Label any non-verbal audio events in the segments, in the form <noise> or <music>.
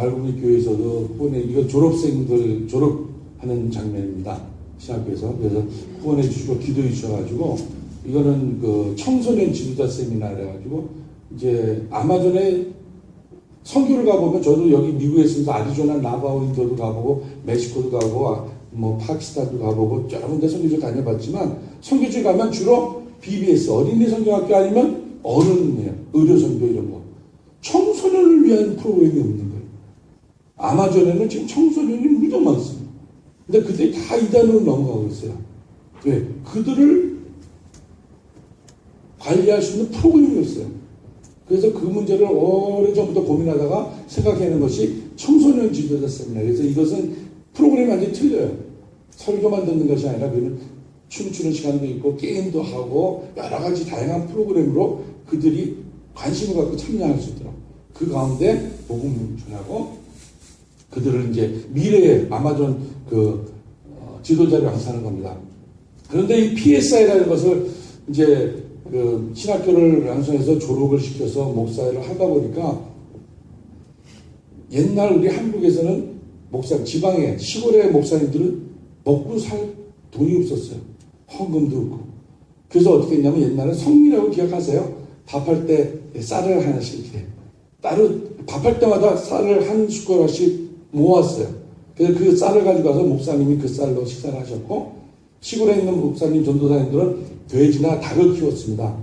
발구미 교회에서도 후원해 이건 졸업생들 졸업하는 장면입니다. 신학교에서 그래서 후원해 주시고 기도해 주셔가지고 이거는 그 청소년 지도자 세미나래 가지고 이제 아마존에 선교를 가보면 저도 여기 미국에 있으면서 아리조나 나바오 인도도 가보고 멕시코도 가보고 아, 뭐 파키스탄도 가보고 여러 군데 선교지 다녀봤지만 선교지 가면 주로 BBS 어린이 선교학교 아니면 어른이에요 의료 선교 이런 거 청소년을 위한 프로그램이 없는 아마존에는 지금 청소년이 무척 많습니다 근데 그들이 다 이단으로 넘어가고 있어요 왜 그들을 관리할 수 있는 프로그램이 없어요 그래서 그 문제를 오래전부터 고민하다가 생각해낸 것이 청소년 지도자 세미나. 그래서 이것은 프로그램이 완전히 틀려요. 설교만 듣는 것이 아니라 그는 춤추는 시간도 있고 게임도 하고 여러 가지 다양한 프로그램으로 그들이 관심을 갖고 참여할 수 있도록 그 가운데 복음을 전하고 그들을 이제 미래의 아마존 그 어, 지도자를 양산하는 겁니다. 그런데 이 PSI라는 것을 이제 그 신학교를 양성해서 졸업을 시켜서 목사를 하다 보니까 옛날 우리 한국에서는 목사 지방의 시골의 목사님들은 먹고 살 돈이 없었어요. 헌금도 없고. 그래서 어떻게 했냐면 옛날에 성미라고 기억하세요? 밥할 때 쌀을 하나씩 이렇게 따로 밥할 때마다 쌀을 한 숟가락씩 모았어요. 그래서 그 쌀을 가지고 가서 목사님이 그 쌀로 식사를 하셨고 시골에 있는 목사님 전도사님들은 돼지나 닭을 키웠습니다.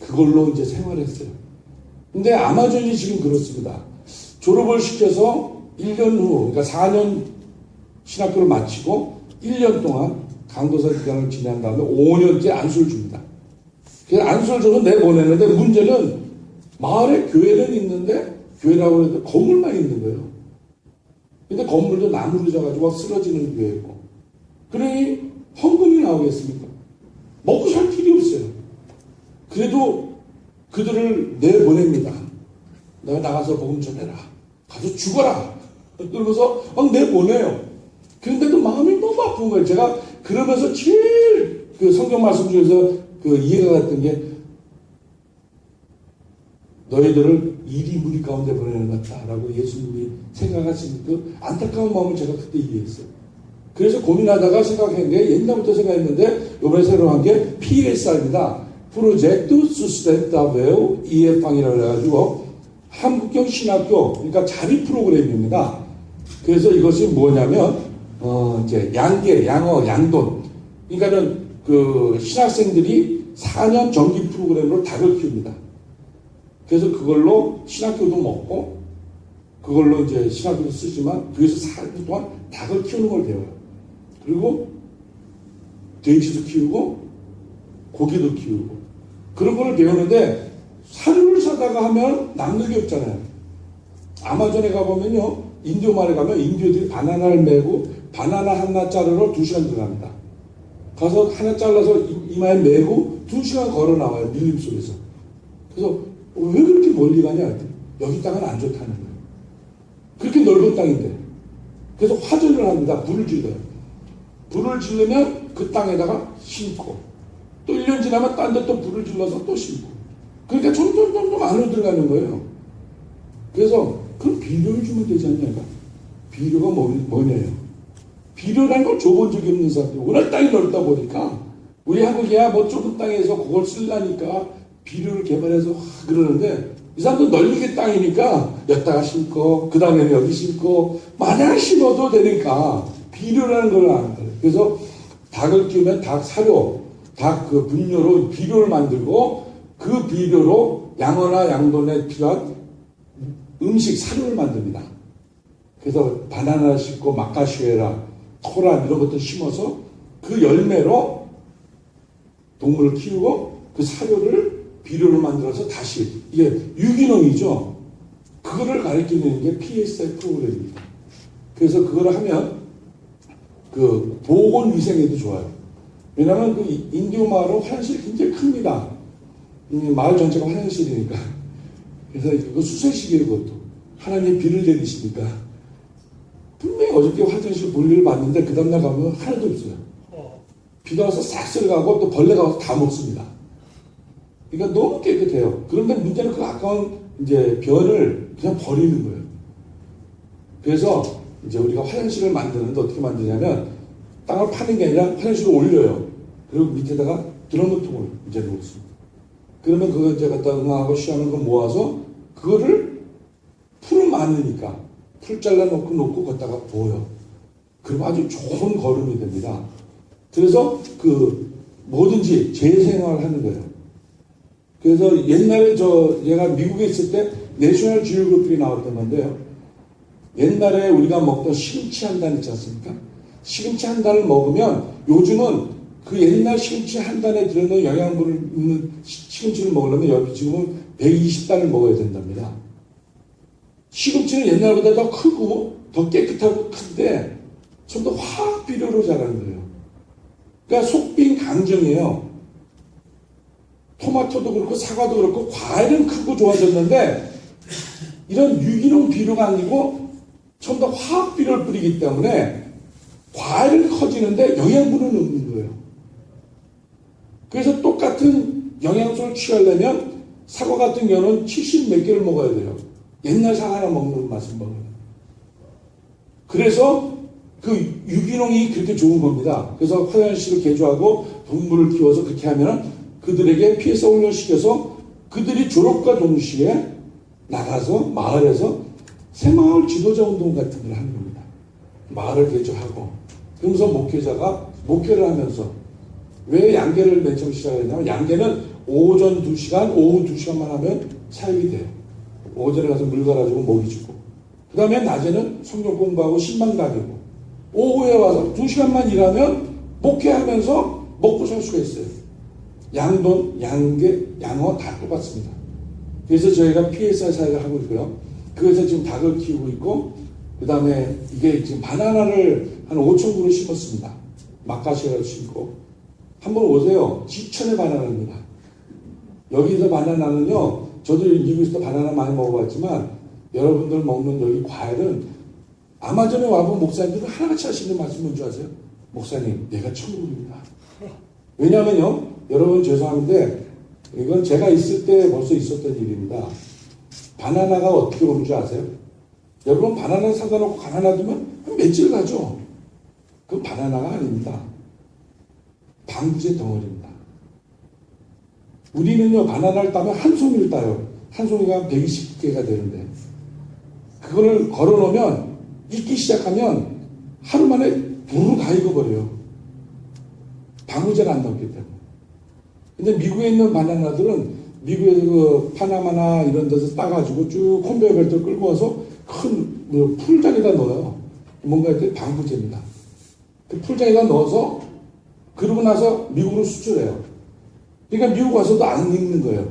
그걸로 이제 생활했어요. 근데 아마존이 지금 그렇습니다. 졸업을 시켜서 1년 후, 그러니까 4년 신학교를 마치고 1년 동안 강도사 기간을 지난 다음에 5년째 안수를 줍니다. 그래서 안수를 줘서 내보내는데 문제는 마을에 교회는 있는데 교회라고 해도 건물만 있는 거예요. 근데 건물도 나무로 져가지고 막 쓰러지는 교회고. 그러니 헌금이 나오겠습니까? 먹고 살 길이 없어요. 그래도 그들을 내보냅니다. 내가 나가서 복음 전해라. 가서 죽어라. 그러면서 막 내보내요. 그런데도 마음이 너무 아픈 거예요. 제가 그러면서 제일 그 성경 말씀 중에서 그 이해가 갔던 게 너희들을 이리 무리 가운데 보내는 것 같다라고 예수님이 생각하신 그 안타까운 마음을 제가 그때 이해했어요. 그래서 고민하다가 생각한 게 옛날부터 생각했는데 이번에 새로 한 게 PSR입니다. 프로젝트 수스텐타베오 EF방이라고 해가지고 한국형 신학교 그러니까 자립 프로그램입니다. 그래서 이것이 뭐냐면 어 이제 양계, 양어, 양돈 그러니까는 그 신학생들이 4년 정기 프로그램으로 닭을 키웁니다. 그래서 그걸로 신학교도 먹고 그걸로 이제 신학교도 쓰지만 그래서 4년 동안 닭을 키우는 걸 배워요. 그리고 돼지도 키우고 고기도 키우고 그런 걸 배우는데 사료를 사다가 하면 남는 게 없잖아요. 아마존에 가보면요. 인디오 마을에 가면 인디오들이 바나나를 메고 바나나 하나 자르러 두 시간 들어갑니다. 가서 하나 잘라서 이- 이마에 메고 두 시간 걸어 나와요. 밀림 속에서. 그래서 왜 그렇게 멀리 가냐? 여기 땅은 안 좋다는 거예요. 그렇게 넓은 땅인데. 그래서 화전을 합니다. 불을 질러요. 불을 지르면 그 땅에다가 심고 또 1년 지나면 딴 데 또 불을 질러서 또 심고 그러니까 점점 점점 안으로 들어가는 거예요. 그래서 그럼 비료를 주면 되지 않냐가 비료가 뭐, 뭐냐요. 비료라는 걸 줘본 적이 없는 사람들 워낙 땅이 넓다 보니까 우리 한국이야 뭐 좁은 땅에서 그걸 쓰려니까 비료를 개발해서 와 그러는데 이 사람도 넓게 땅이니까 여기다가 심고 그 다음에는 여기 심고 마냥 심어도 되니까 비료라는 걸 아는 거예요. 그래서 닭을 키우면 닭 사료, 닭 그 분뇨로 비료를 만들고 그 비료로 양어나 양돈에 필요한 음식 사료를 만듭니다. 그래서 바나나 심고 마카시에라, 토란 이런 것들 심어서 그 열매로 동물을 키우고 그 사료를 비료로 만들어서 다시 이게 유기농이죠. 그거를 가르치는 게 PSI 프로그램입니다. 그래서 그걸 하면 그 보건 위생에도 좋아요. 왜냐하면 그 인디오 마을은 화장실이 굉장히 큽니다. 음, 마을 전체가 화장실이니까. 그래서 이거 수세식이에요, 그것도. 하나님 비를 내리시니까. 분명히 어저께 화장실 볼일을 봤는데 그 다음날 가면 하나도 없어요. 비가 와서 싹 쓸어가고 또 벌레가 와서 다 먹습니다. 그러니까 너무 깨끗해요. 그런데 문제는 그 아까운 이제 변을 그냥 버리는 거예요. 그래서 이제 우리가 화장실을 만드는데 어떻게 만드냐면 땅을 파는 게 아니라 화장실을 올려요. 그리고 밑에다가 드럼통을 이제 놓습니다. 그러면 그거 이제 갖다 응하고 쉬하는 거 모아서 그거를 풀은 많으니까 풀 잘라 놓고 놓고 걷다가 보여. 그럼 아주 좋은 걸음이 됩니다. 그래서 그 뭐든지 재생활 하는 거예요. 그래서 옛날에 저 얘가 미국에 있을 때 내셔널 지오그래픽이 나왔던 건데요. 옛날에 우리가 먹던 시금치 한 단 있지 않습니까? 시금치 한 단을 먹으면 요즘은 그 옛날 시금치 한 단에 들어있는 영양분을 있는 시- 시금치를 먹으려면 여기 지금은 120단을 먹어야 된답니다. 시금치는 옛날보다 더 크고 더 깨끗하고 큰데 좀 더 화학 비료로 자라는 거예요. 그러니까 속빈 강정이에요. 토마토도 그렇고 사과도 그렇고 과일은 크고 좋아졌는데 이런 유기농 비료가 아니고 좀 더 화학 비료를 뿌리기 때문에 과일은 커지는데 영양분은 없는 거예요. 그래서 똑같은 영양소를 취하려면 사과 같은 경우는 70 몇 개를 먹어야 돼요. 옛날 사과 하나 먹는 맛을 먹어요. 그래서 그 유기농이 그렇게 좋은 겁니다. 그래서 화장실을 개조하고 동물을 키워서 그렇게 하면 그들에게 피해서 훈련시켜서 그들이 졸업과 동시에 나가서 마을에서 새마을 지도자 운동 같은 걸 하는 겁니다. 마을을 개조하고 그러면서 목회자가 목회를 하면서 왜 양계를 맨 처음 시작했냐면 양계는 오전 2시간, 오후 2시간만 하면 사역이 돼요. 오전에 가서 물 갈아주고 먹이 주고 그 다음에 낮에는 성경 공부하고 신방 다니고 오후에 와서 2시간만 일하면 목회하면서 먹고 살 수가 있어요. 양돈, 양계, 양어 다 똑같습니다. 그래서 저희가 PSR 사역을 하고 있고요. 그래서 지금 닭을 키우고 있고 그 다음에 이게 지금 바나나를 한 5천 그루 심었습니다. 막가시라도 심고 한번 오세요. 지천의 바나나입니다. 여기서 바나나는요. 저도 미국에서 바나나 많이 먹어봤지만 여러분들 먹는 여기 과일은 아마존에 와본 목사님들은 하나같이 하시는 말씀 뭔지 아세요? 목사님, 내가 천국입니다. 왜냐하면요, 여러분 죄송한데 이건 제가 있을 때 벌써 있었던 일입니다. 바나나가 어떻게 오는 줄 아세요? 여러분 바나나 사다 놓고 가나 놔두면 한 며칠 가죠. 그건 바나나가 아닙니다. 방부제 덩어리입니다. 우리는요 바나나를 따면 한 송이를 따요. 한 송이가 120개가 되는데 그거를 걸어놓으면 익기 시작하면 하루 만에 부르르 다 익어버려요. 방부제가 안 나오기 때문에. 근데 미국에 있는 바나나들은 미국에서 그 파나마나 이런 데서 따가지고 쭉 컨베이어 벨트를 끌고 와서 큰 뭐 풀장에다 넣어요. 뭔가 이렇게 방부제입니다. 그 풀장에다 넣어서 그러고 나서 미국으로 수출해요. 그러니까 미국 와서도 안 익는 거예요.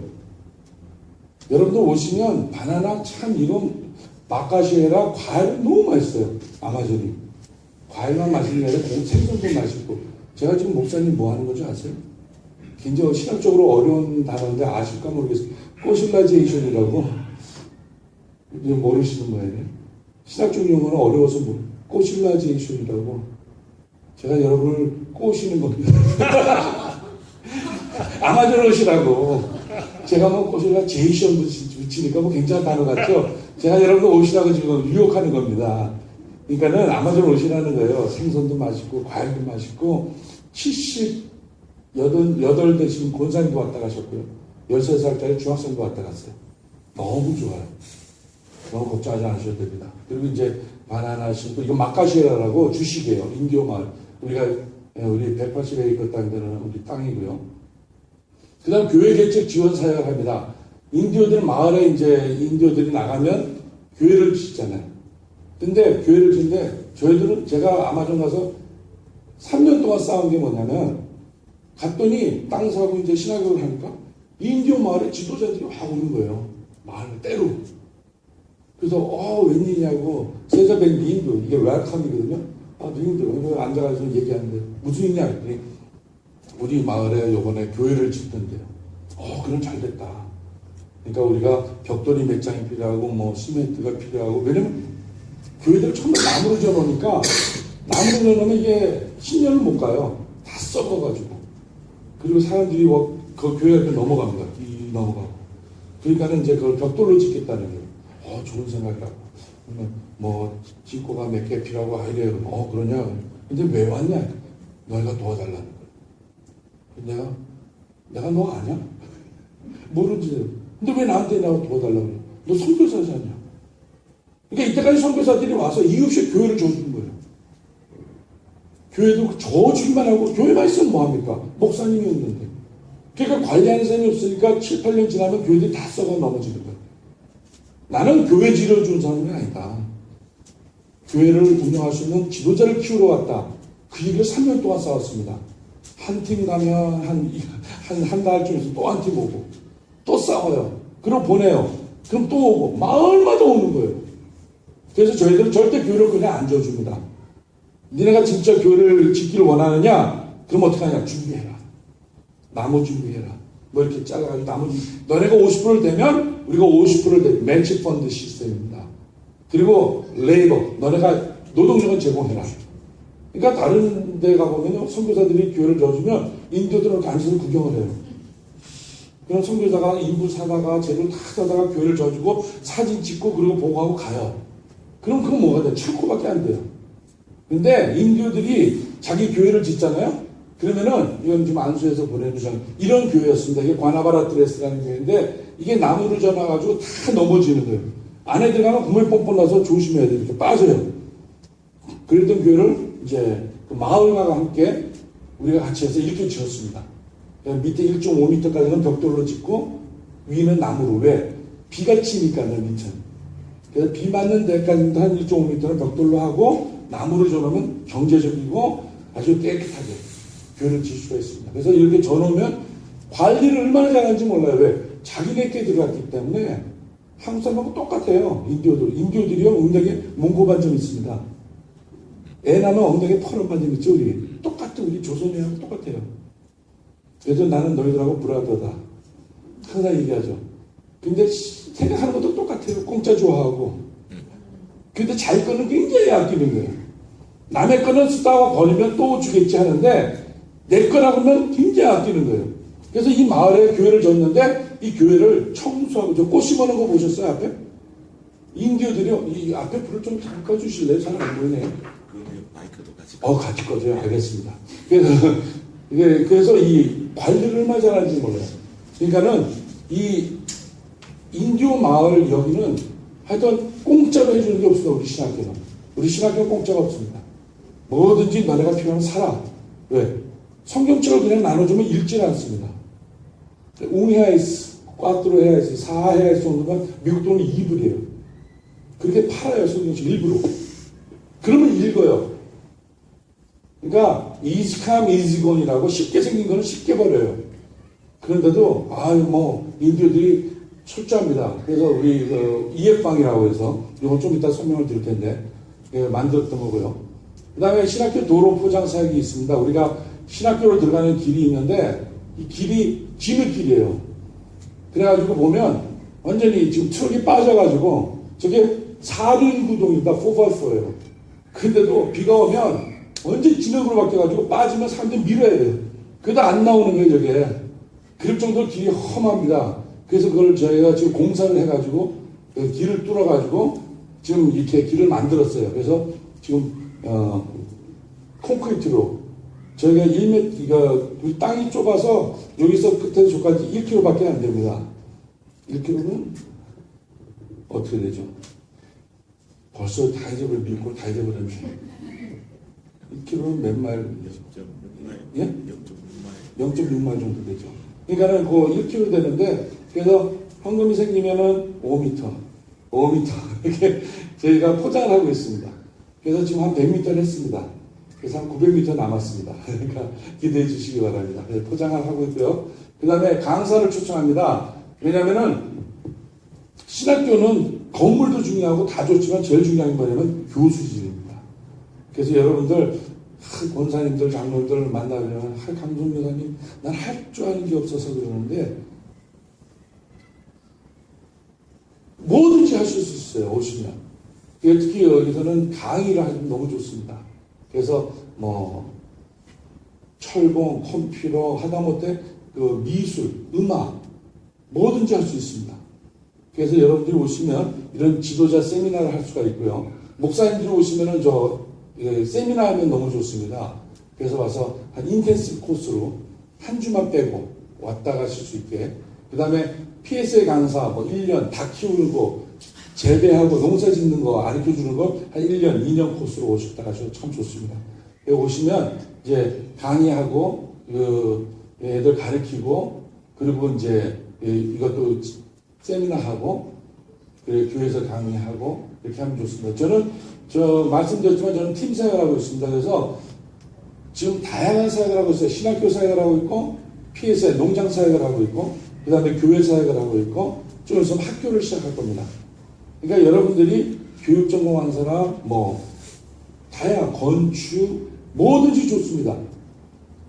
여러분들 오시면 바나나 참 이건 마카시에라 과일 너무 맛있어요. 아마존이. 과일만 맛있는 게 아니라 고- 생선도 맛있고. 제가 지금 목사님 뭐 하는 건지 아세요? 굉장히 신학적으로 어려운 단어인데 아실까 모르겠어요. 꼬실라제이션이라고 모르시는 거예요. 신학적 용어는 어려워서 뭐 꼬실라제이션이라고 제가 여러분을 꼬시는 겁니다. <laughs> 아마존 옷이라고 제가 뭐 꼬실라제이션 붙이니까 뭐 굉장한 단어 같죠? 제가 여러분 옷이라고 지금 유혹하는 겁니다. 그러니까는 아마존 옷이라는 거예요. 생선도 맛있고 과일도 맛있고 70 여덟, 여덟 대 지금 권사님도 왔다 가셨고요. 13살 짜리 중학생도 왔다 갔어요. 너무 좋아요. 너무 걱정하지 않으셔도 됩니다. 그리고 이제 바나나 심고, 이거 마카시라라고 주식이에요. 인디오 마을. 우리가, 예, 우리 180에이커 땅 되는 우리 땅이고요. 그 다음 교회 개척 지원 사역을 합니다. 인디오들 마을에 이제 인디오들이 나가면 교회를 짓잖아요. 근데 교회를 짓는데 저희들은 제가 아마존 가서 3년 동안 싸운 게 뭐냐면 갔더니 땅 사고 이제 신학교를 하니까 인디오 마을에 지도자들이 와 오는 거예요. 마을 때로. 그래서 어 웬일이냐고 세자뱅 니인도 이게 웰컴이거든요. 아 니인도 오늘 앉아가지고 얘기하는데 무슨 일이냐 그랬더니 우리 마을에 요번에 교회를 짓던데요. 어 그럼 잘 됐다. 그러니까 우리가 벽돌이 몇 장이 필요하고 뭐 시멘트가 필요하고 왜냐면 교회들 처음에 나무로 지어놓으니까 나무로 지어놓으면 이게 10년을 못 가요. 다 썩어가지고. 그리고 사람들이 뭐그 교회 앞에 넘어갑니다. 이 넘어가고. 그러니까는 이제 그걸 벽돌로 짓겠다는 거예요. 어, 좋은 생각이라고. 그러면 뭐 진코가 몇 개 필요하고 아 이래요. 어 그러냐? 근데 왜 왔냐? 너희가 도와달라는 거야. 내가 내가 너 아냐? 모르지. 근데 왜 나한테 나와 도와달라고 그래? 너 선교사지 않냐? 그러니까 이때까지 선교사들이 와서 이유 없이 교회를 줘준 거예요. 교회도 저주기만 하고 교회만 있으면 뭐합니까? 목사님이 없는데. 그러니까 관리하는 사람이 없으니까 7, 8년 지나면 교회들이 다 썩어 넘어지는 거예요. 나는 교회 지려주는 사람이 아니다. 교회를 운영할 수 있는 지도자를 키우러 왔다. 그 얘기를 3년 동안 싸웠습니다. 한 팀 가면 한, 한, 한 달쯤에서 또 한 팀 오고, 또 싸워요. 그럼 보내요. 그럼 또 오고, 마을마다 오는 거예요. 그래서 저희들은 절대 교회를 그냥 안 줘줍니다. 니네가 진짜 교회를 짓기를 원하느냐? 그럼 어떻게 하냐? 준비해라. 나무 준비해라. 뭐 이렇게 잘라가지고 나무 준비. 너네가 50%를 되면 우리가 50%를 되 멘치 펀드 시스템입니다. 그리고 레이버. 너네가 노동력은 제공해라. 그러니까 다른 데 가보면 선교사들이 교회를 줘주면 인도들은 간신히 구경을 해요. 그럼 선교사가 인부 사다가 재물 다 사다가 교회를 줘주고 사진 찍고 그리고 보고하고 가요. 그럼 그건 뭐가 돼? 창고밖에 안 돼요. 근데 인교들이 자기 교회를 짓잖아요. 그러면은 이건 지금 안수에서 보내는 전 이런 교회였습니다. 이게 과나바라트레스라는 교회인데 이게 나무를 전화가지고 다 넘어지는 거예요. 안에 들어가면 구멍이 뻔뻔 나서 조심해야 돼요. 이렇게 빠져요. 그랬던 교회를 이제 그 마을과 함께 우리가 같이 해서 이렇게 지었습니다. 밑에 1.5m까지는 벽돌로 짓고 위는 나무로 왜 비가 치니까요 밑은. 그래서 비 맞는 데까지도 한 1.5m는 벽돌로 하고 나무로 전하면 경제적이고 아주 깨끗하게 교회를 지을 수가 있습니다. 그래서 이렇게 전하면 관리를 얼마나 잘하는지 몰라요. 왜? 자기네께 들어갔기 때문에 한국 사람하고 똑같아요. 인디오들. 인디오들이요, 엉덩이에 몽고 반점 있습니다. 애 나면 엉덩이에 퍼런 반점 있죠, 우리. 똑같아, 우리 조선이하고 똑같아요. 그래서 나는 너희들하고 브라더다. 항상 얘기하죠. 근데 생각하는 것도 똑같아요. 공짜 좋아하고. 근데 자기 거는 굉장히 아끼는 거예요. 남의 거는 쓰다가 버리면 또 주겠지 하는데 내 거라고 하면 굉장히 아끼는 거예요. 그래서 이 마을에 교회를 줬는데 이 교회를 청소하고 저꽃 심어놓은 거 보셨어요 앞에? 인디어들이요. 이 앞에 불을 좀 잠깐 주실래요? 잘 안 보이네. 마이크도 같이 어 같이 꺼져요. 알겠습니다. 그래서 <laughs> 이게 그래서 이 관리를 얼마나 잘하는지 몰라요. 그러니까는 이 인디오 마을 여기는 하여튼 공짜로 해주는 게 없어요. 우리 신학교는. 우리 신학교는 공짜가 없습니다. 뭐든지 너네가 필요하면 사라. 왜? 성경책을 그냥 나눠주면 읽질 않습니다. 웅해야이스, 꽈뚜로 해야이스, 사해야이스 정도면 미국 돈은 2불이에요. 그렇게 팔아요, 성경책 일부러. 그러면 읽어요. 그러니까 이스캄 이지곤이라고 쉽게 생긴 거는 쉽게 버려요. 그런데도 아유 뭐 인디오들이 철저합니다. 그래서 우리 그 이해방이라고 해서 이건 좀 이따 설명을 드릴 텐데 예, 만들었던 거고요. 그 다음에 신학교 도로 포장 사역이 있습니다. 우리가 신학교로 들어가는 길이 있는데 이 길이 진흙길이에요. 그래가지고 보면 완전히 지금 트럭이 빠져가지고 저게 4륜 구동이다 4x4예요. 근데도 비가 오면 완전 진흙으로 바뀌어가지고 빠지면 사람들이 밀어야 돼요. 그래도 안 나오는 거예요 저게. 그럴 정도로 길이 험합니다. 그래서 그걸 저희가 지금 공사를 해가지고 그 길을 뚫어가지고 지금 이렇게 길을 만들었어요. 그래서 지금 어, 콘크리트로 저희가 1m, 그러니까 땅이 좁아서 여기서 끝에서 저까지 1km밖에 안 됩니다. 1km는 어떻게 되죠? 벌써 다 잊어버려 밀고 다 잊어버렸네. 1km는 몇 마일? 0.6마일 예? 0.6마일 0.6마일 정도 되죠. 그러니까는 그 1km 되는데 그래서 현금이 생기면은 5m, 5m <laughs> 이렇게 저희가 포장을 하고 있습니다. 그래서 지금 한 100m를 했습니다. 그래서 한 900m 남았습니다. <laughs> 그러니까 기대해 주시기 바랍니다. 그래서 포장을 하고 있고요. 그 다음에 강사를 초청합니다. 왜냐면은 신학교는 건물도 중요하고 다 좋지만 제일 중요한 게 뭐냐면 교수진입니다. 그래서 여러분들 하, 권사님들 장로들 만나면 하, 강성 여사님 난 할 줄 아는 게 없어서 그러는데 뭐든지 하실 수 있어요 오시면 특히 여기서는 강의를 하시면 너무 좋습니다 그래서 뭐 철공 컴퓨터 하다못해 그 미술 음악 뭐든지 할 수 있습니다 그래서 여러분들이 오시면 이런 지도자 세미나를 할 수가 있고요. 목사님들이 오시면은 저 예, 세미나 하면 너무 좋습니다. 그래서 와서 한 인텐시브 코스로 한 주만 빼고 왔다 가실 수 있게. 그 다음에 PSA 강사 뭐 1년 다 키우는 거 재배하고 농사 짓는 거 가르쳐 주는 거 한 1년, 2년 코스로 오셨다 가셔도 참 좋습니다. 오시면 이제 강의하고 그 애들 가르치고 그리고 이제 이- 이것도 세미나 하고 그리고 교회에서 강의하고 이렇게 하면 좋습니다. 저는 저 말씀드렸지만 저는 팀 사역을 하고 있습니다. 그래서 지금 다양한 사역을 하고 있어요. 신학교 사역을 하고 있고 PSA 농장 사역을 하고 있고 그 다음에 교회 사역을 하고 있고 좀 있으면 학교를 시작할 겁니다. 그러니까 여러분들이 교육 전공한 사람 뭐 다양한 건축 뭐든지 좋습니다.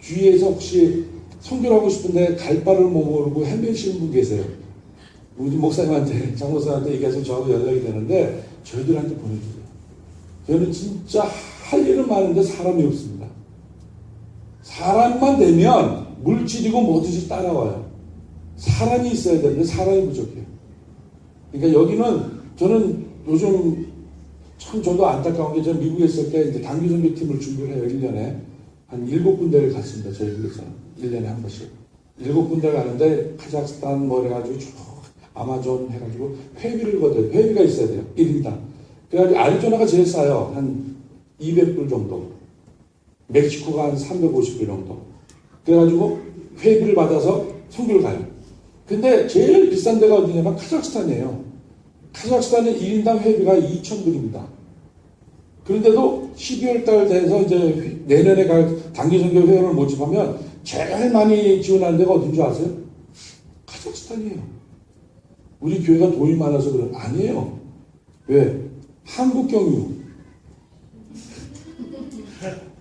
주위에서 혹시 선교를 하고 싶은데 갈 바를 못 모르고 헤매시는 분 계세요. 우리 목사님한테, 장 목사님한테 얘기해서 저하고 연락이 되는데 저희들한테 보내주세요. 저희는 진짜 할 일은 많은데 사람이 없습니다. 사람만 되면 물질이고 뭐든지 따라와요. 사람이 있어야 되는데 사람이 부족해요. 그러니까 여기는 저는 요즘 참 저도 안타까운 게 저는 미국에 있을 때 이제 단기 선교 팀을 준비를 해요. 1년에. 한 일곱 군데를 갔습니다. 저희 교회에서는. 1년에 한 번씩. 일곱 군데 가는데 카자흐스탄 뭐 해가지고 쭉 아마존 해가지고 회비를 걷어요. 회비가 있어야 돼요. 1인당. 그래가지고 아리조나가 제일 싸요. 한 200불 정도. 멕시코가 한 350불 정도. 그래가지고 회비를 받아서 선교를 가요. 근데 제일 비싼 데가 어디냐면 카자흐스탄이에요. 카자흐스탄은 1인당 회비가 2,000불입니다. 그런데도 12월 달 돼서 이제 내년에 갈 단기 선교 회원을 모집하면 제일 많이 지원하는 데가 어딘 줄 아세요? 카자흐스탄이에요. 우리 교회가 돈이 많아서 그런 아니에요. 왜? 한국 경유.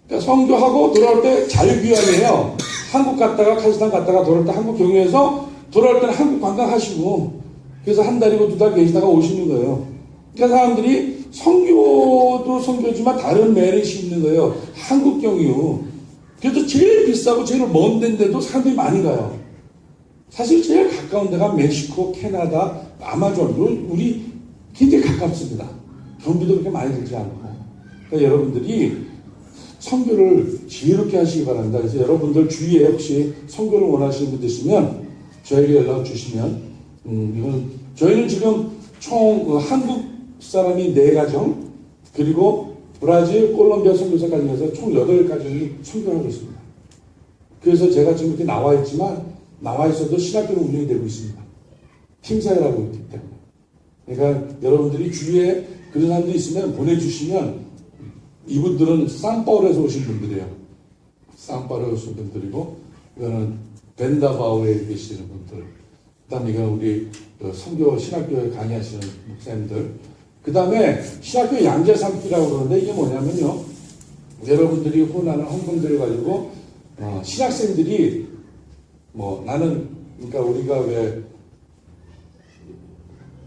그러니까 성교하고 돌아올 때 자유귀환이에요. 한국 갔다가 카자흐스탄 갔다가 돌아올 때 한국 경유해서 돌아올 때는 한국 관광하시고 그래서 한 달이고 두 달 계시다가 오시는 거예요. 그러니까 사람들이 성교도 성교지만 다른 메리트 있는 거예요. 한국 경유. 그래도 제일 비싸고 제일 먼 데인데도 사람들이 많이 가요. 사실 제일 가까운 데가 멕시코, 캐나다, 아마존, 우리 굉장히 가깝습니다. 경비도 그렇게 많이 들지 않고. 그러니까 여러분들이 선교를 지혜롭게 하시기 바랍니다. 그래서 여러분들 주위에 혹시 선교를 원하시는 분 있으면 저에게 연락 주시면 음, 이건 저희는 지금 총 어, 한국 사람이 네 가정 그리고 브라질, 콜롬비아 선교사까지 해서 총 여덟 가정이 선교하고 있습니다. 그래서 제가 지금 이렇게 나와 있지만 나와 있어도 신학교는 운영이 되고 있습니다. 팀사를 하고 있기 때문에. 그러니까 여러분들이 주위에 그런 사람들이 있으면 보내주시면 이분들은 쌍파울에서 오신 분들이에요. 쌍파울에서 오신 분들이고 이거는 벤다바우에 계시는 분들. 그 다음에 이거 우리 그 선교 신학교에 강의하시는 목사님들. 그 다음에 신학교 양자 삼기라고 그러는데 이게 뭐냐면요. 여러분들이 혼나는 헌금들을 가지고 어, 신학생들이 뭐 나는 그러니까 우리가 왜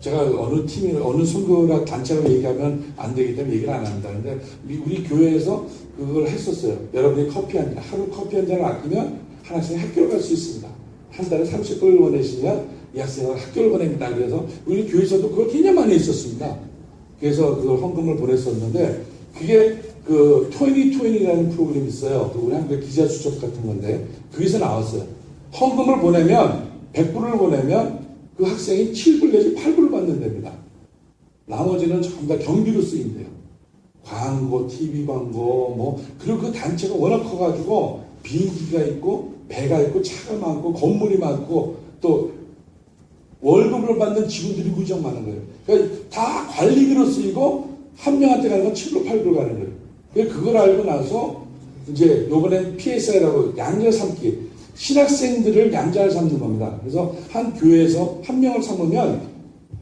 제가 어느 팀이 어느 선교나 단체로 얘기하면 안 되기 때문에 얘기를 안 합니다. 근데 우리, 교회에서 그걸 했었어요. 여러분이 커피 한 잔, 하루 커피 한 잔을 아끼면 한 학생이 학교를 갈 수 있습니다. 한 달에 30불 보내시면 이 학생을 학교를 보냅니다. 그래서 우리 교회에서도 그걸 굉장히 많이 했었습니다. 그래서 그걸 헌금을 보냈었는데 그게 그 토니 토니라는 프로그램이 있어요. 그 우리 한국 기자 수첩 같은 건데 거기서 나왔어요. 헌금을 보내면 100불을 보내면 그 학생이 7불 내지 8불을 받는 됩니다. 나머지는 전부 다 경비로 쓰인대요. 광고, TV 광고, 뭐, 그리고 그 단체가 워낙 커가지고 비행기가 있고, 배가 있고, 차가 많고, 건물이 많고, 또 월급을 받는 직원들이 무지하게 많은 거예요. 그러니까 다 관리비로 쓰이고, 한 명한테 가는 건 7불, 8불 가는 거예요. 그걸 알고 나서, 이제 요번엔 PSI라고 양자 삼기, 신학생들을 양자를 삼는 겁니다. 그래서 한 교회에서 한 명을 삼으면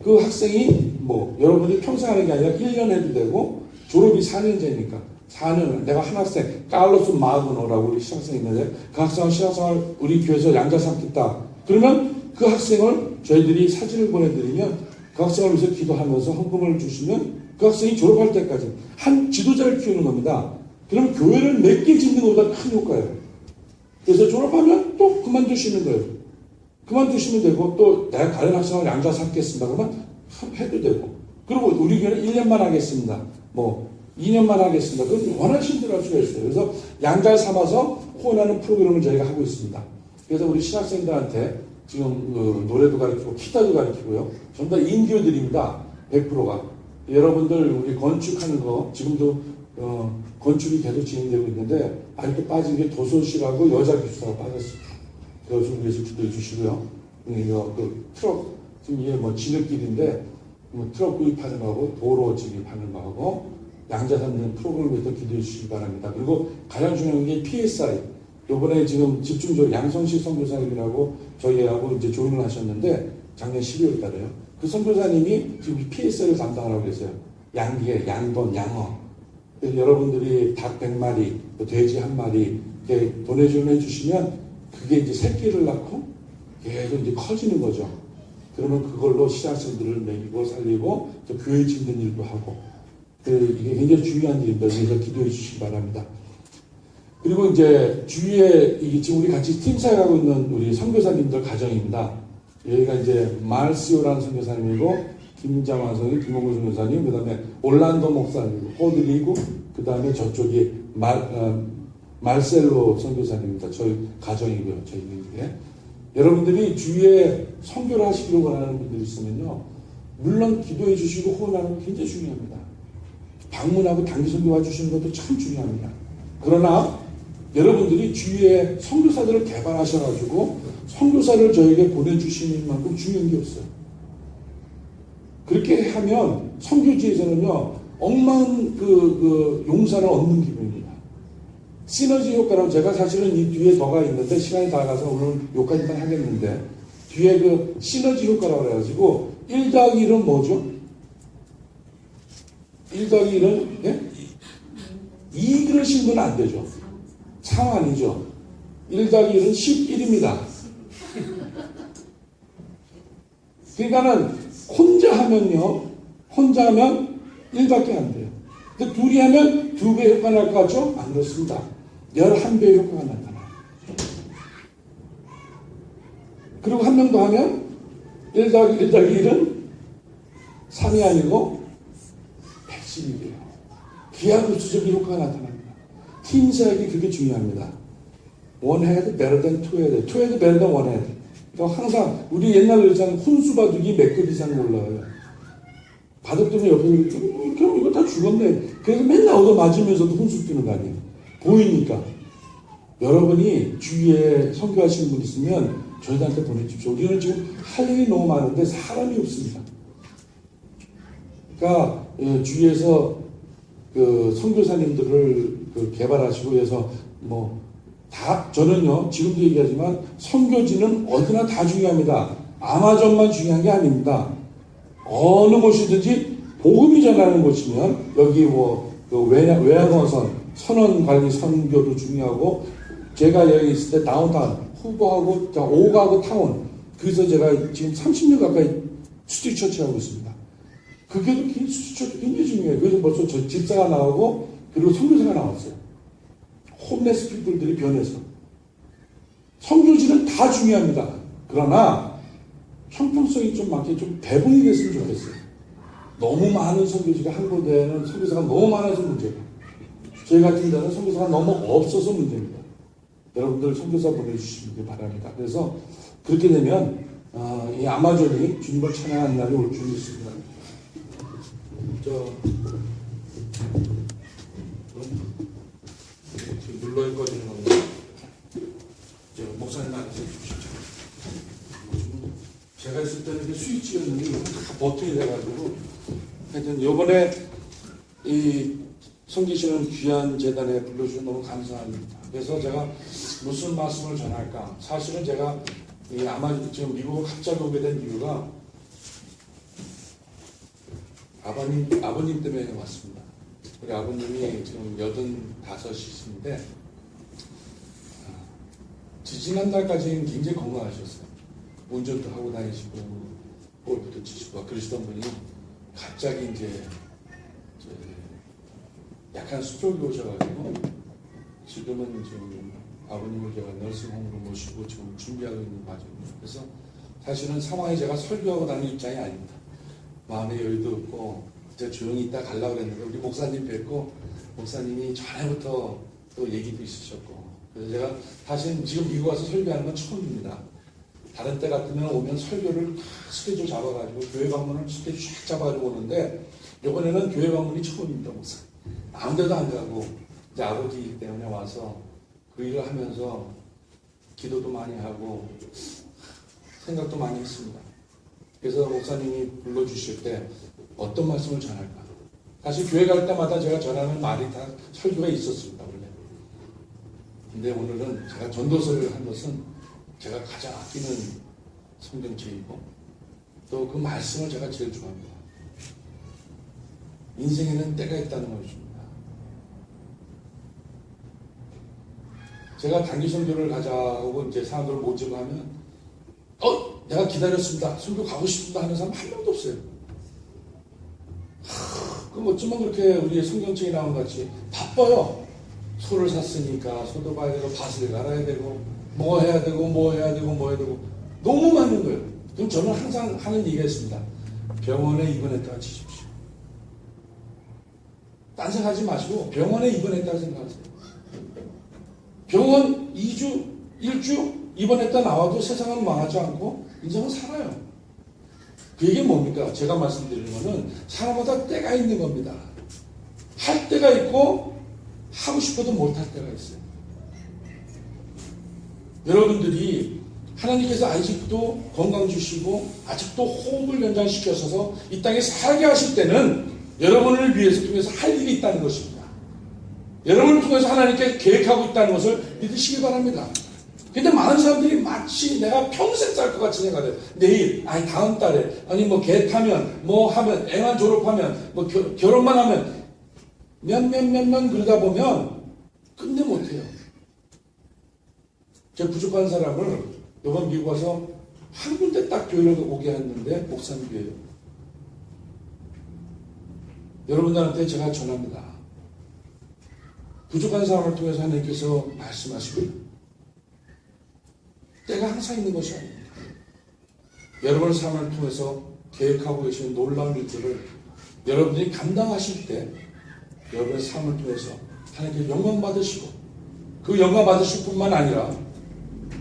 그 학생이 뭐 여러분이 평생 하는 게 아니라 1년 해도 되고 졸업이 4년제니까 4년 내가 한 학생 깔로스 마그노라고 우리 신학생이 있는데 그 학생을 신학생을 우리 교회에서 양자 삼겠다. 그러면 그 학생을 저희들이 사진을 보내드리면 그 학생을 위해서 기도하면서 헌금을 주시면 그 학생이 졸업할 때까지 한 지도자를 키우는 겁니다. 그럼 교회를 몇 개 짓는 것보다 큰 효과예요. 그래서 졸업하면 또 그만두시는 거예요. 그만두시면 되고 또 내가 다른 학생을 양자 삼겠습니다. 그러면 하- 해도 되고. 그리고 우리 교회는 1년만 하겠습니다. 뭐 2년만 하겠습니다. 그건 원하신 대로 할 수가 있어요. 그래서 양잘 삼아서 후원하는 프로그램을 저희가 하고 있습니다. 그래서 우리 신학생들한테 지금 그 노래도 가르치고 기타도 가르치고요. 전부 다 인교들입니다. 100%가. 여러분들 우리 건축하는 거 지금도 어, 건축이 계속 진행되고 있는데 아직도 빠진 게 도서실하고 여자 기숙사가 빠졌습니다. 그래서 위해서 기도해 주시고요. 이거 그 트럭 지금 이게 뭐 진흙길인데 뭐 트럭 구입하는 거하고 도로 진입하는 거하고 양자 삼는 프로그램을 위해서 기도해 주시기 바랍니다. 그리고 가장 중요한 게 PSI. 요번에 지금 집중적으로 양성식 선교사님이라고 저희하고 이제 조인을 하셨는데 작년 12월 달에요. 그 선교사님이 지금 PSI를 담당하라고 그랬어요. 양계, 양번, 양어. 여러분들이 닭 100마리, 또 돼지 한 마리 이렇게 도내준 해주시면 그게 이제 새끼를 낳고 계속 이제 커지는 거죠. 그러면 그걸로 시작생들을 먹이고 살리고 또 교회 짓는 일도 하고 그 이게 굉장히 중요한 일입니다. 그래서 기도해 주시기 바랍니다. 그리고 이제 주위에 지금 우리 같이 팀 사역하고 있는 우리 선교사님들 가정입니다. 여기가 이제 말시오라는 선교사님이고 김장환 선생님, 김홍구 선교사님, 그 다음에 올란도 목사님, 호드리고 그 다음에 저쪽이 말, 어, 말셀로 선교사님입니다. 저희 가정이고요. 저희 교회. 여러분들이 주위에 선교를 하시기를 원하는 분들이 있으면요. 물론 기도해 주시고 후원하는 건 굉장히 중요합니다. 방문하고 단기 선교 와주시는 것도 참 중요합니다. 그러나 여러분들이 주위에 선교사들을 개발하셔가지고 선교사를 저에게 보내주시는 만큼 중요한 게 없어요. 그렇게 하면 선교지에서는요 엉망 그, 그 용사를 얻는 기분입니다. 시너지 효과라고 제가 사실은 이 뒤에 더가 있는데 시간이 다 가서 오늘 여기까지만 하겠는데 뒤에 그 시너지 효과라고 그래가지고 1 더하기 1은 뭐죠? 1 더하기 1은 예? 2 그러신 분은 안 되죠. 3 아니죠. 1 더하기 1은 11입니다. 그러니까는 혼자 하면요. 혼자 하면 1밖에 안 돼요. 근데 둘이 하면 두배 효과 날 것 같죠? 안 그렇습니다. 11배 효과가 나타나요. 그리고 한 명 더 하면 1 더하기 1 더하기 1은 3이 아니고 110이에요. 기하급수적인 효과가 나타납니다. 팀 사역이 그게 중요합니다. One head better than two head. Two head better than one head. 그러니까 항상 우리 옛날 그랬잖아요. 훈수 바둑이 몇 급 이상 올라와요. 바둑 뜨면 옆에 그럼 이거 다 죽었네. 그래서 맨날 얻어 맞으면서도 훈수 뛰는 거 아니에요. 보이니까. 여러분이 주위에 선교하시는 분 있으면 저희한테 보내주십시오. 우리는 지금 할 일이 너무 많은데 사람이 없습니다. 그러니까 예, 주위에서 그 선교사님들을 그 개발하시고 해서 뭐 다 저는요 지금도 얘기하지만 선교지는 어디나 다 중요합니다. 아마존만 중요한 게 아닙니다. 어느 곳이든지 복음이 전하는 곳이면 여기 뭐 그 외양어선 선원 관리 선교도 중요하고 제가 여기 있을 때 다운타운 후보하고 자, 오가고 타운 그래서 제가 지금 30년 가까이 스튜디 처치 하고 있습니다. 그게 굉장히 중요해요. 그래서 벌써 저 집사가 나오고 그리고 선교사가 나왔어요. 홈레스 피플들이 변해서 선교지는 다 중요합니다. 그러나 형평성이 좀 맞게 좀 배분이 됐으면 좋겠어요. 너무 많은 선교지가 한 군데는 선교사가 너무 많아서 문제고 저희 같은 데는 선교사가 너무 없어서 문제입니다. 여러분들 선교사 보내주시기 바랍니다. 그래서 그렇게 되면 어, 이 아마존이 주님을 찬양하는 날이 올 줄 믿습니다. 저 지금 눌러야 꺼지는 건데 저 목사님한테 주시죠. 제가 있을 때는 스위치였는데 다 버튼이 돼가지고 하여튼 요번에 이 성기시는 귀한 재단에 불러주셔서 너무 감사합니다. 그래서 제가 무슨 말씀을 전할까? 사실은 제가 이 아마 지금 미국을 갑자기 오게 된 이유가 아버님, 아버님 때문에 왔습니다. 우리 아버님이 지금 여든 다섯이신데 아, 지지난달까지는 굉장히 건강하셨어요. 운전도 하고 다니시고 골프도 치시고 그러시던 분이 갑자기 이제 저 약간 스트로크 오셔가지고 지금은 지금 아버님을 제가 널싱홈으로 모시고 지금 준비하고 있는 과정입니다. 그래서 사실은 상황이 제가 설교하고 다니는 입장이 아닙니다. 마음의 여유도 없고 이제 조용히 있다 가려고 그랬는데 우리 목사님 뵙고 목사님이 전에부터 또 얘기도 있으셨고 그래서 제가 사실 지금 미국 와서 설교하는 건 처음입니다. 다른 때 같으면 오면 설교를 다 스케줄 잡아가지고 교회 방문을 스케줄 쫙 잡아가지고 오는데 이번에는 교회 방문이 처음입니다, 목사. 아무 데도 안 가고 이제 아버지이기 때문에 와서 그 일을 하면서 기도도 많이 하고 생각도 많이 했습니다. 그래서 목사님이 불러주실 때 어떤 말씀을 전할까? 사실 교회 갈 때마다 제가 전하는 말이 다 설교가 있었습니다, 원래. 근데 오늘은 제가 전도서를 한 것은 제가 가장 아끼는 성경책이고 또 그 말씀을 제가 제일 좋아합니다. 인생에는 때가 있다는 것입니다. 제가 단기 선교를 가자고 이제 사람들을 모집하면 어 내가 기다렸습니다. 선교 가고 싶습니다 하는 사람 한 명도 없어요. 하, 그럼 어쩌면 그렇게 우리의 성경책에 나온 것 같이 바빠요. 소를 샀으니까 소도 봐야 되고 밭을 갈아야 되고 뭐 해야 되고 뭐 해야 되고 뭐 해야 되고 너무 많은 거예요. 그럼 저는 항상 하는 얘기가 있습니다. 병원에 입원했다가 치십시오. 딴 생각하지 마시고 병원에 입원했다가 생각하세요. 병원 2주, 1주 입원했다 나와도 세상은 망하지 않고 인생은 살아요. 그 얘기 뭡니까? 제가 말씀드리는 거는 사람마다 때가 있는 겁니다. 할 때가 있고 하고 싶어도 못할 때가 있어요. 여러분들이 하나님께서 아직도 건강 주시고 아직도 호흡을 연장시켜서 이 땅에 살게 하실 때는 여러분을 위해서 통해서 할 일이 있다는 것입니다. 여러분을 통해서 하나님께 계획하고 있다는 것을 믿으시기 바랍니다. 근데 많은 사람들이 마치 내가 평생 살 것 같이 생각해요. 내일, 아니 다음 달에, 아니 뭐 개 타면, 뭐 하면, 애만 졸업하면, 뭐 겨- 결혼만 하면 몇몇몇년 그러다 보면 끝내 못해요. 제 부족한 사람을 이번 미국 와서 한 군데 딱 교회를 오게 했는데 목사님이에요. 여러분들한테 제가 전합니다. 부족한 사람을 통해서 하나님께서 말씀하시고 때가 항상 있는 것이 아닙니다. 여러분의 삶을 통해서 계획하고 계시는 놀라운 일들을 여러분들이 감당하실 때 여러분의 삶을 통해서 하나님께 영광 받으시고 그 영광 받으실 뿐만 아니라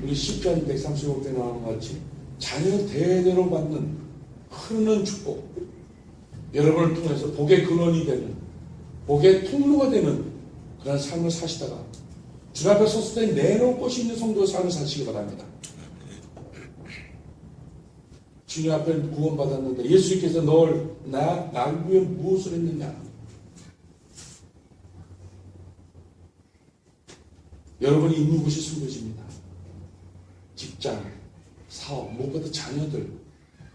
우리 10편 135편 나오는 것 같이 자녀 대대로 받는 흐르는 축복 여러분을 통해서 복의 근원이 되는 복의 통로가 되는 그런 삶을 사시다가 주 앞에 섰을 때 내놓을 곳이 있는 성도의 삶을 사시기 바랍니다. 주님 앞에 구원받았는데 예수님께서 널, 나, 날 위해 무엇을 했느냐? 여러분이 있는 곳이 숨겨집니다. 직장, 사업, 무엇보다 자녀들.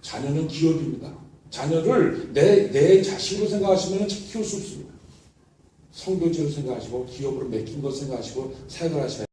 자녀는 기업입니다. 자녀를 내, 내 자식으로 생각하시면 키울 수 없습니다. 성교지로 생각하시고 기업으로 맡긴 것 생각하시고 사역을 하셔야